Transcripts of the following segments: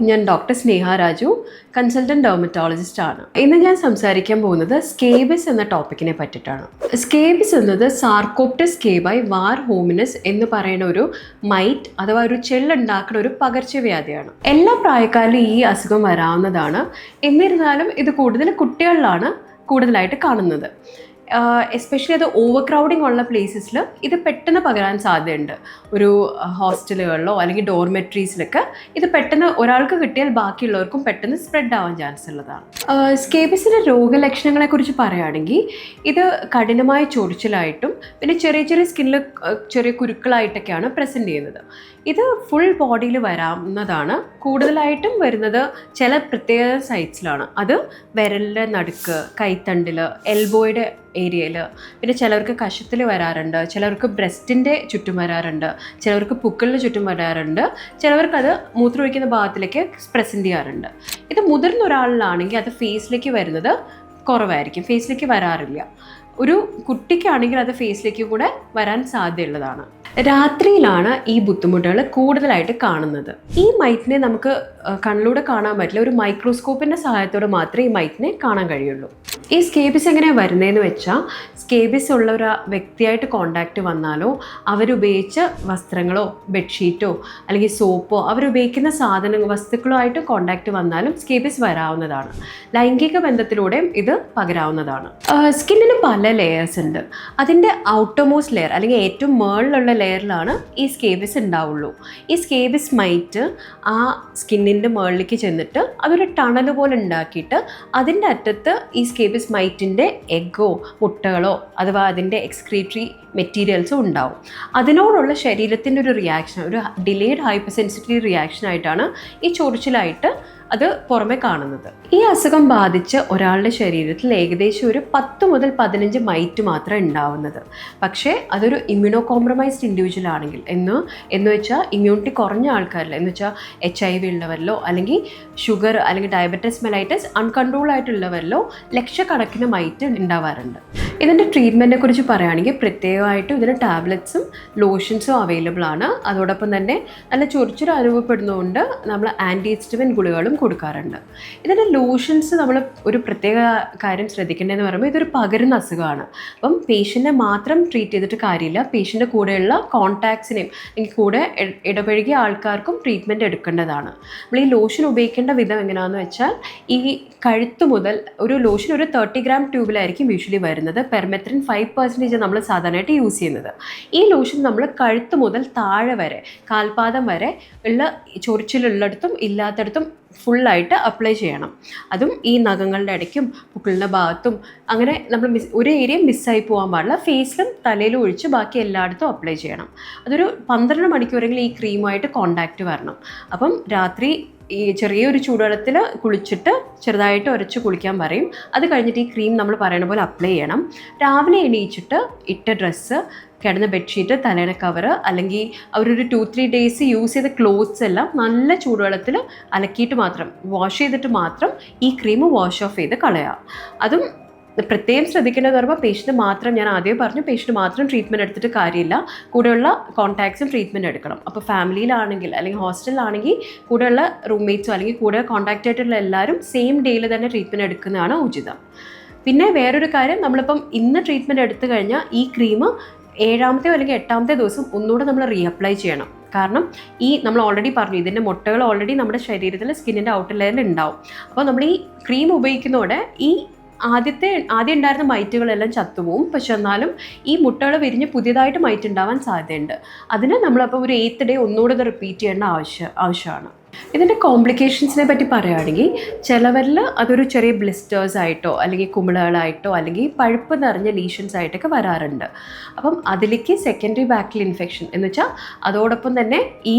ഞാൻ doctor Sneha Raju consultant dermatologist ആണ്. ഇന്ന് ഞാൻ സംസാരിക്കാൻ പോകുന്നത് സ്കേബിസ് എന്ന ടോപ്പിക്കിനെ പറ്റിയിട്ടാണ്. സ്കേബിസ് എന്നത് സാർക്കോപ്റ്റസ് സ്കേബായി വാർ ഹോമിനസ് എന്ന് പറയുന്ന ഒരു മൈറ്റ് അഥവാ ഒരു ചെല്ലുണ്ടാക്കുന്ന ഒരു പകർച്ചവ്യാധിയാണ്. എല്ലാ പ്രായക്കാരിലും ഈ അസുഖം വരാവുന്നതാണ്. എന്നിരുന്നാലും ഇത് കൂടുതൽ കുട്ടികളിലാണ് കൂടുതലായിട്ട് കാണുന്നത്. എസ്പെഷ്യലി അത് ഓവർ ക്രൗഡിംഗ് ഉള്ള പ്ലേസസിൽ ഇത് പെട്ടെന്ന് പകരാൻ സാധ്യതയുണ്ട്. ഒരു ഹോസ്റ്റലുകളിലോ അല്ലെങ്കിൽ ഡോർമെട്രീസിലൊക്കെ ഇത് പെട്ടെന്ന് ഒരാൾക്ക് കിട്ടിയാൽ ബാക്കിയുള്ളവർക്കും പെട്ടെന്ന് സ്പ്രെഡ് ആവാൻ ചാൻസ് ഉള്ളതാണ്. സ്കേബിസിന്റെ രോഗലക്ഷണങ്ങളെക്കുറിച്ച് പറയുകയാണെങ്കിൽ ഇത് കഠിനമായ ചൊറിച്ചിലായിട്ടും പിന്നെ ചെറിയ ചെറിയ സ്കിന്നിൽ ചെറിയ കുരുക്കളായിട്ടൊക്കെയാണ് പ്രസന്റ് ചെയ്യുന്നത്. ഇത് ഫുൾ ബോഡിയിൽ വരാവുന്നതാണ്. കൂടുതലായിട്ടും വരുന്നത് ചില പ്രത്യേക സൈറ്റ്സിലാണ് അത് വിരലിന്റെ നടുക്ക് കൈത്തണ്ടിൽ എൽബോയുടെ ഏരിയയിൽ പിന്നെ ചിലർക്ക് കഷത്തിൽ വരാറുണ്ട് ചിലർക്ക് ബ്രസ്റ്റിന്റെ ചുറ്റും വരാറുണ്ട് ചിലർക്ക് പുക്കളിന് ചുറ്റും വരാറുണ്ട് ചിലവർക്ക് അത് മൂത്രമൊഴിക്കുന്ന ഭാഗത്തിലേക്ക് പ്രസന്റ് ചെയ്യാറുണ്ട്. ഇത് മുതിർന്ന ഒരാളിലാണെങ്കിൽ അത് ഫേസിലേക്ക് വരുന്നത് കുറവായിരിക്കും ഫേസിലേക്ക് വരാറില്ല. ഒരു കുട്ടിക്കാണെങ്കിൽ അത് ഫേസിലേക്ക് കൂടെ വരാൻ സാധ്യതയുള്ളതാണ്. രാത്രിയിലാണ് ഈ ബുദ്ധിമുട്ടുകൾ കൂടുതലായിട്ട് കാണുന്നത്. ഈ മൈറ്റിനെ നമുക്ക് കണ്ണിലൂടെ കാണാൻ പറ്റില്ല. ഒരു മൈക്രോസ്കോപ്പിന്റെ സഹായത്തോടെ മാത്രമേ ഈ മൈറ്റിനെ കാണാൻ കഴിയുള്ളൂ. ഈ സ്കേബിസ് എങ്ങനെയാണ് വരുന്നതെന്ന് വെച്ചാൽ സ്കേബിസ് ഉള്ള ഒരു വ്യക്തിയായിട്ട് കോണ്ടാക്റ്റ് വന്നാലോ അവരുപയോഗിച്ച വസ്ത്രങ്ങളോ ബെഡ്ഷീറ്റോ അല്ലെങ്കിൽ സോപ്പോ അവരുപയോഗിക്കുന്ന സാധന വസ്തുക്കളോ ആയിട്ട് കോണ്ടാക്റ്റ് വന്നാലും സ്കേബിസ് വരാവുന്നതാണ്. ലൈംഗിക ബന്ധത്തിലൂടെയും ഇത് പകരാവുന്നതാണ്. സ്കിന്നിന് പല ലെയേഴ്സ് ഉണ്ട്. അതിന്റെ ഔട്ടോമോസ്റ്റ് ലെയർ അല്ലെങ്കിൽ ഏറ്റവും മേളിലുള്ള ലെയറിലാണ് ഈ സ്കേബിസ് ഉണ്ടാവുള്ളൂ. ഈ സ്കേബിസ് മൈറ്റ് ആ സ്കിന്നിന്റെ മേളിലേക്ക് ചെന്നിട്ട് അതൊരു ടണൽ പോലെ ഉണ്ടാക്കിയിട്ട് അതിന്റെ അറ്റത്ത് ഈ സ്കേബിസ് മൈറ്റിന്റെ എഗ്ഗോ മുട്ടകളോ അഥവാ അതിന്റെ എക്സ്ക്രീറ്ററി മെറ്റീരിയൽസോ ഉണ്ടാവും. അതിനോടുള്ള ശരീരത്തിന്റെ ഒരു റിയാക്ഷൻ ഒരു ഡിലേഡ് ഹൈപ്പർ സെൻസിറ്റീവ് റിയാക്ഷൻ ആയിട്ടാണ് ഈ ചൊറിച്ചിലായിട്ട് അത് പുറമെ കാണുന്നത്. ഈ അസുഖം ബാധിച്ച ഒരാളുടെ ശരീരത്തിൽ ഏകദേശം ഒരു പത്ത് മുതൽ പതിനഞ്ച് മൈറ്റ് മാത്രമേ ഉണ്ടാവുന്നത്. പക്ഷേ അതൊരു ഇമ്മ്യൂണോ കോംപ്രമൈസ്ഡ് ഇൻഡിവിജ്വൽ ആണെങ്കിൽ എന്ന് എന്ന് വെച്ചാൽ ഇമ്മ്യൂണിറ്റി കുറഞ്ഞ ആൾക്കാരിൽ എന്ന് വെച്ചാൽ എച്ച് ഐ വി ഉള്ളവരിലോ അല്ലെങ്കിൽ ഷുഗർ അല്ലെങ്കിൽ ഡയബറ്റിസ് മെലൈറ്റസ് അൺകൺട്രോൾ ആയിട്ടുള്ളവരിലോ ലക്ഷക്കണക്കിന് മൈറ്റ് ഉണ്ടാവാറുണ്ട്. ഇതിന്റെ ട്രീറ്റ്മെന്റിനെ കുറിച്ച് പറയുകയാണെങ്കിൽ പ്രത്യേകമായിട്ടും ഇതിന് ടാബ്ലറ്റ്സും ലോഷൻസും അവൈലബിൾ ആണ്. അതോടൊപ്പം തന്നെ നല്ല ചൊറിച്ചൊരു അനുഭവപ്പെടുന്നതുകൊണ്ട് നമ്മൾ ആന്റി ഹിസ്റ്റമിൻ ഗുളികകളും കൊടുക്കാറുണ്ട്. ഇതിന്റെ ലോഷൻസ് നമ്മൾ ഒരു പ്രത്യേക കാര്യം ശ്രദ്ധിക്കേണ്ടതെന്ന് പറയുമ്പോൾ ഇതൊരു പകരുന്ന അസുഖമാണ്. അപ്പം പേഷ്യന്റിനെ മാത്രം ട്രീറ്റ് ചെയ്തിട്ട് കാര്യമില്ല. പേഷ്യന്റെ കൂടെയുള്ള കോൺടാക്ട്സിനെയും അല്ലെങ്കിൽ കൂടെ ഇടപഴകിയ ആൾക്കാർക്കും ട്രീറ്റ്മെന്റ് എടുക്കേണ്ടതാണ്. നമ്മൾ ഈ ലോഷൻ ഉപയോഗിക്കേണ്ട വിധം എങ്ങനെയാണെന്ന് വെച്ചാൽ ഈ കഴുത്ത് മുതൽ ഒരു ലോഷൻ ഒരു തേർട്ടി ഗ്രാം ട്യൂബിലായിരിക്കും യൂഷ്വലി വരുന്നത്. പെർമെത്രിൻ ഫൈവ് പെർസെന്റേജ് നമ്മൾ സാധാരണയായിട്ട് യൂസ് ചെയ്യുന്നത്. ഈ ലോഷൻ നമ്മൾ കഴുത്ത് മുതൽ താഴെ വരെ കാൽപാദം വരെ ഉള്ള ചൊറിച്ചിലുള്ളിടത്തും ഇല്ലാത്തടത്തും ഫുള്ളായിട്ട് അപ്ലൈ ചെയ്യണം. അതും ഈ നഖങ്ങളുടെ ഇടയ്ക്കും പുക്കളുടെ ഭാഗത്തും അങ്ങനെ നമ്മൾ മിസ് ഒരു ഏരിയ മിസ്സായി പോകാൻ പാടില്ല. ഫേസിലും തലയിലും ഒഴിച്ച് ബാക്കി എല്ലായിടത്തും അപ്ലൈ ചെയ്യണം. അതൊരു പന്ത്രണ്ട് മണിക്കൂറെങ്കിലും ഈ ക്രീമുമായിട്ട് കോണ്ടാക്റ്റ് വരണം. അപ്പം രാത്രി ഈ ചെറിയൊരു ചൂടുവെള്ളത്തിൽ കുളിച്ചിട്ട് ചെറുതായിട്ട് ഉരച്ച് കുളിക്കാൻ പറയും. അത് കഴിഞ്ഞിട്ട് ഈ ക്രീം നമ്മൾ പറയുന്ന പോലെ അപ്ലൈ ചെയ്യണം. രാവിലെ എണീച്ചിട്ട് ഇട്ട ഡ്രസ്സ് കിടന്ന ബെഡ്ഷീറ്റ് തലേണ കവർ അല്ലെങ്കിൽ അവരൊരു ടു ത്രീ ഡേയ്സ് യൂസ് ചെയ്ത ക്ലോത്ത്സ് എല്ലാം നല്ല ചൂടുവെള്ളത്തിൽ അലക്കിയിട്ട് മാത്രം വാഷ് ചെയ്തിട്ട് മാത്രം ഈ ക്രീം വാഷ് ഓഫ് ചെയ്ത് കളയാം. അതും പ്രത്യേകം ശ്രദ്ധിക്കേണ്ടത് പറയുമ്പോൾ പേഷ്യന്റ് മാത്രം ഞാൻ ആദ്യം പറഞ്ഞു പേഷ്യന്റ് മാത്രം ട്രീറ്റ്മെന്റ് എടുത്തിട്ട് കാര്യമില്ല. കൂടെയുള്ള കോൺടാക്ട്സും ട്രീറ്റ്മെന്റ് എടുക്കണം. അപ്പോൾ ഫാമിലിയിലാണെങ്കിൽ അല്ലെങ്കിൽ ഹോസ്റ്റലിലാണെങ്കിൽ കൂടെയുള്ള റൂംമേറ്റ്സോ അല്ലെങ്കിൽ കൂടെ കോൺടാക്റ്റ് ആയിട്ടുള്ള എല്ലാവരും സെയിം ഡേയിൽ തന്നെ ട്രീറ്റ്മെന്റ് എടുക്കുന്നതാണ് ഉചിതം. പിന്നെ വേറൊരു കാര്യം നമ്മളിപ്പം ഇന്ന് ട്രീറ്റ്മെന്റ് എടുത്തു കഴിഞ്ഞാൽ ഈ ക്രീം ഏഴാമത്തെ അല്ലെങ്കിൽ എട്ടാമത്തെ ദിവസം ഒന്നുകൂടെ നമ്മൾ റീഅപ്ലൈ ചെയ്യണം. കാരണം ഈ നമ്മൾ ഓൾറെഡി പറഞ്ഞു ഇതിന്റെ മുട്ടകൾ ഓൾറെഡി നമ്മുടെ ശരീരത്തിൽ സ്കിന്നിന്റെ ഔട്ടർ ലെയറിൽ ഉണ്ടാവും. അപ്പോൾ നമ്മൾ ഈ ക്രീം ഉപയോഗിക്കുന്നതോടെ ഈ ആദ്യത്തെ ആദ്യം ഉണ്ടായിരുന്ന മൈറ്റുകളെല്ലാം ചത്തുപോകും പക്ഷെ എന്നാലും ഈ മുട്ടകൾ വിരിഞ്ഞ് പുതിയതായിട്ട് മൈറ്റ് ഉണ്ടാവാൻ സാധ്യതയുണ്ട്. അതിന് നമ്മളപ്പോൾ ഒരു എയ്ത്ത് ഡേ ഒന്നുകൂടെ റിപ്പീറ്റ് ചെയ്യേണ്ട ആവശ്യം ആവശ്യമാണ്. ഇതിന്റെ കോംപ്ലിക്കേഷൻസിനെ പറ്റി പറയുകയാണെങ്കിൽ ചിലവരിൽ അതൊരു ചെറിയ ബ്ലിസ്റ്റേഴ്സ് ആയിട്ടോ അല്ലെങ്കിൽ കുമിളകളായിട്ടോ അല്ലെങ്കിൽ പഴുപ്പ് നിറഞ്ഞ ലീഷൻസ് ആയിട്ടൊക്കെ വരാറുണ്ട്. അപ്പം അതിലേക്ക് സെക്കൻഡറി ബാക്ടീരിയൽ ഇൻഫെക്ഷൻ എന്ന് വെച്ചാൽ അതോടൊപ്പം തന്നെ ഈ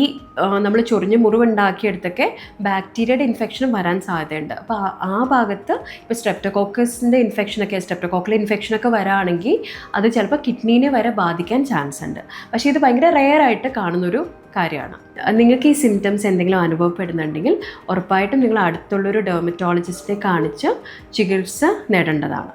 നമ്മൾ ചൊറിഞ്ഞ് മുറിവുണ്ടാക്കിയെടുത്തൊക്കെ ബാക്ടീരിയയുടെ ഇൻഫെക്ഷനും വരാൻ സാധ്യതയുണ്ട്. അപ്പോൾ ആ ഭാഗത്ത് ഇപ്പോൾ സ്ട്രെപ്റ്റോകോക്കസിന്റെ ഇൻഫെക്ഷനൊക്കെ സ്ട്രെപ്റ്റോകോക്കൽ ഇൻഫെക്ഷനൊക്കെ വരാണെങ്കിൽ അത് ചിലപ്പോൾ കിഡ്നീനെ വരെ ബാധിക്കാൻ ചാൻസ് ഉണ്ട്. പക്ഷേ ഇത് ഭയങ്കര റെയർ ആയിട്ട് കാണുന്നൊരു കാര്യമാണ്. നിങ്ങൾക്ക് ഈ സിംറ്റംസ് എന്തെങ്കിലും അനുഭവപ്പെടുന്നുണ്ടെങ്കിൽ ഉറപ്പായിട്ടും നിങ്ങൾ അടുത്തുള്ളൊരു ഡെർമറ്റോളജിസ്റ്റിനെ കാണിച്ച് ചികിത്സ നേടേണ്ടതാണ്.